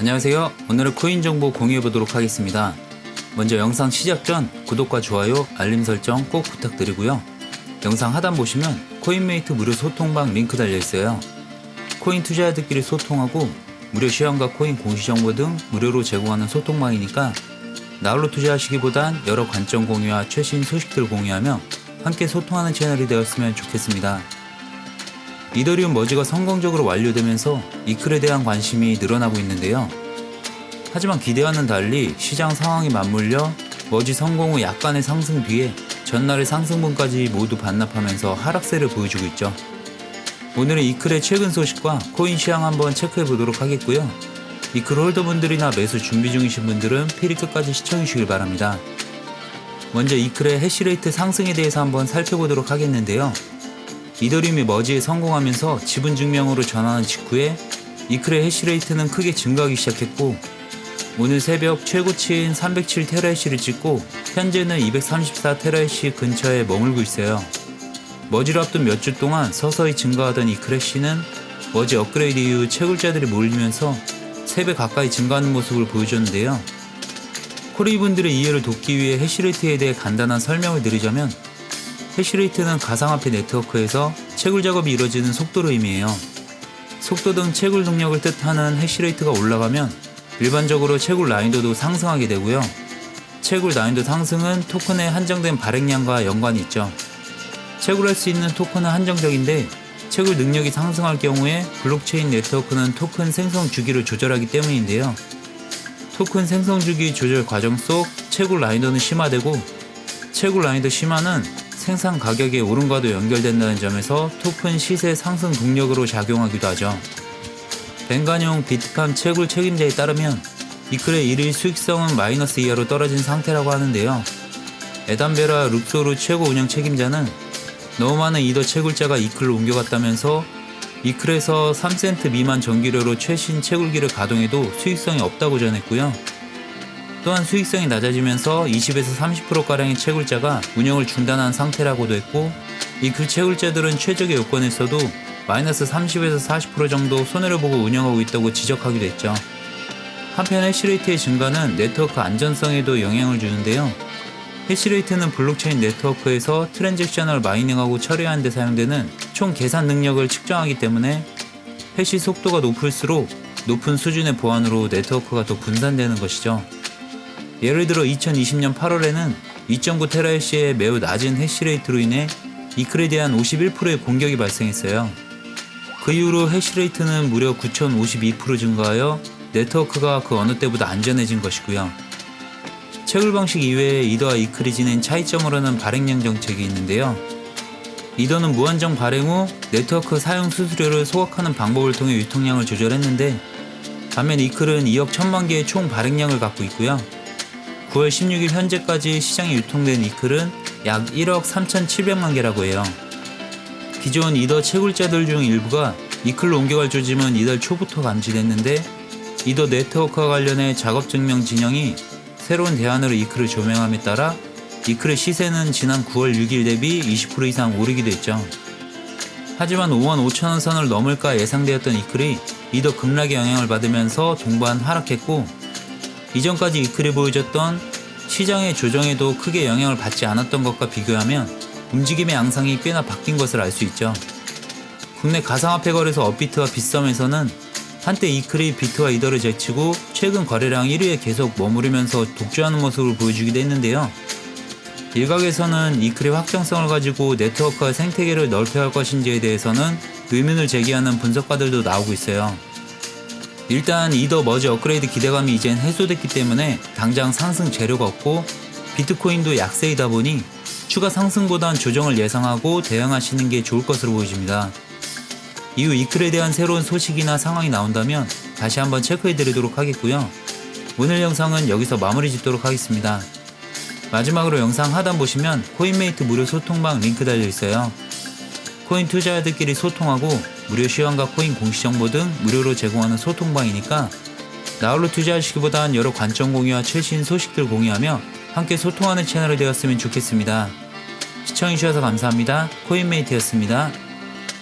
안녕하세요. 오늘의 코인 정보 공유해 보도록 하겠습니다. 먼저 영상 시작 전 구독과 좋아요, 알림 설정 꼭 부탁드리고요. 영상 하단 보시면 코인메이트 무료 소통방 링크 달려 있어요. 코인 투자자들끼리 소통하고 무료 시황과 코인 공시 정보 등 무료로 제공하는 소통방이니까 나홀로 투자하시기보단 여러 관점 공유와 최신 소식들 공유하며 함께 소통하는 채널이 되었으면 좋겠습니다. 이더리움 머지가 성공적으로 완료되면서 이클에 대한 관심이 늘어나고 있는데요. 하지만 기대와는 달리 시장 상황이 맞물려 머지 성공 후 약간의 상승 뒤에 전날의 상승분까지 모두 반납하면서 하락세를 보여주고 있죠. 오늘은 이클의 최근 소식과 코인 시황 한번 체크해 보도록 하겠고요. 이클 홀더분들이나 매수 준비 중이신 분들은 필히 끝까지 시청해 주시길 바랍니다. 먼저 이클의 해시레이트 상승에 대해서 한번 살펴보도록 하겠는데요. 이더리움이 머지에 성공하면서 지분 증명으로 전환한 직후에 이클의 해시레이트는 크게 증가하기 시작했고 오늘 새벽 최고치인 307 테라해시를 찍고 현재는 234 테라해시 근처에 머물고 있어요. 머지를 앞둔 몇 주 동안 서서히 증가하던 이 크래쉬는 머지 업그레이드 이후 채굴자들이 몰리면서 3배 가까이 증가하는 모습을 보여줬는데요. 코리분들의 이해를 돕기 위해 해시레이트에 대해 간단한 설명을 드리자면 해시레이트는 가상화폐 네트워크에서 채굴 작업이 이루어지는 속도를 의미해요. 속도 등 채굴 능력을 뜻하는 해시레이트가 올라가면 일반적으로 채굴 난이도도 상승하게 되고요. 채굴 난이도 상승은 토큰의 한정된 발행량과 연관이 있죠. 채굴할 수 있는 토큰은 한정적인데 채굴 능력이 상승할 경우에 블록체인 네트워크는 토큰 생성 주기를 조절하기 때문인데요. 토큰 생성 주기 조절 과정 속 채굴 난이도는 심화되고 채굴 난이도 심화는 생산 가격의 오름과도 연결된다는 점에서 토큰 시세 상승 동력으로 작용하기도 하죠. 뱅간용 비트캄 채굴 책임자에 따르면 이클의 일일 수익성은 마이너스 이하로 떨어진 상태라고 하는데요. 에담베라 룩소르 최고 운영 책임자는 너무 많은 이더 채굴자가 이클로 옮겨갔다면서 이클에서 3센트 미만 전기료로 최신 채굴기를 가동해도 수익성이 없다고 전했고요. 또한 수익성이 낮아지면서 20에서 30%가량의 채굴자가 운영을 중단한 상태라고도 했고 이 그 채굴자들은 최적의 요건에서도 마이너스 30에서 40% 정도 손해를 보고 운영하고 있다고 지적하기도 했죠. 한편 해시레이트의 증가는 네트워크 안전성에도 영향을 주는데요. 해시레이트는 블록체인 네트워크에서 트랜잭션을 마이닝하고 처리하는 데 사용되는 총 계산 능력을 측정하기 때문에 해시 속도가 높을수록 높은 수준의 보안으로 네트워크가 더 분산되는 것이죠. 예를 들어 2020년 8월에는 2.9 테라해시의 매우 낮은 해시레이트로 인해 이클에 대한 51%의 공격이 발생했어요. 그 이후로 해시레이트는 무려 9,052% 증가하여 네트워크가 그 어느 때보다 안전해진 것이고요. 채굴 방식 이외에 이더와 이클이 지낸 차이점으로는 발행량 정책이 있는데요. 이더는 무한정 발행 후 네트워크 사용 수수료를 소각하는 방법을 통해 유통량을 조절했는데 반면 이클은 2억 1000만 개의 총 발행량을 갖고 있고요. 9월 16일 현재까지 시장에 유통된 이클은 약 1억 3,700만 개라고 해요. 기존 이더 채굴자들 중 일부가 이클로 옮겨갈 조짐은 이달 초부터 감지됐는데 이더 네트워크와 관련해 작업 증명 진영이 새로운 대안으로 이클을 조명함에 따라 이클의 시세는 지난 9월 6일 대비 20% 이상 오르기도 했죠. 하지만 5만 5천원 선을 넘을까 예상되었던 이클이 이더 급락의 영향을 받으면서 동반 하락했고 이전까지 이클이 보여줬던 시장의 조정에도 크게 영향을 받지 않았던 것과 비교하면 움직임의 양상이 꽤나 바뀐 것을 알 수 있죠. 국내 가상화폐 거래소 업비트와 빗썸에서는 한때 이클이 비트와 이더를 제치고 최근 거래량 1위에 계속 머무르면서 독주하는 모습을 보여주기도 했는데요. 일각에서는 이클의 확정성을 가지고 네트워크와 생태계를 넓혀야 할 것인지에 대해서는 의문을 제기하는 분석가들도 나오고 있어요. 일단 이더 머지 업그레이드 기대감이 이젠 해소됐기 때문에 당장 상승 재료가 없고 비트코인도 약세이다 보니 추가 상승보단 조정을 예상하고 대응하시는 게 좋을 것으로 보여집니다. 이후 이클에 대한 새로운 소식이나 상황이 나온다면 다시 한번 체크해 드리도록 하겠고요. 오늘 영상은 여기서 마무리 짓도록 하겠습니다. 마지막으로 영상 하단 보시면 코인메이트 무료 소통방 링크 달려 있어요. 코인 투자자들끼리 소통하고 무료 시황과 코인 공시 정보 등 무료로 제공하는 소통방이니까 나홀로 투자하시기보단 여러 관점 공유와 최신 소식들 공유하며 함께 소통하는 채널이 되었으면 좋겠습니다. 시청해주셔서 감사합니다. 코인메이트였습니다.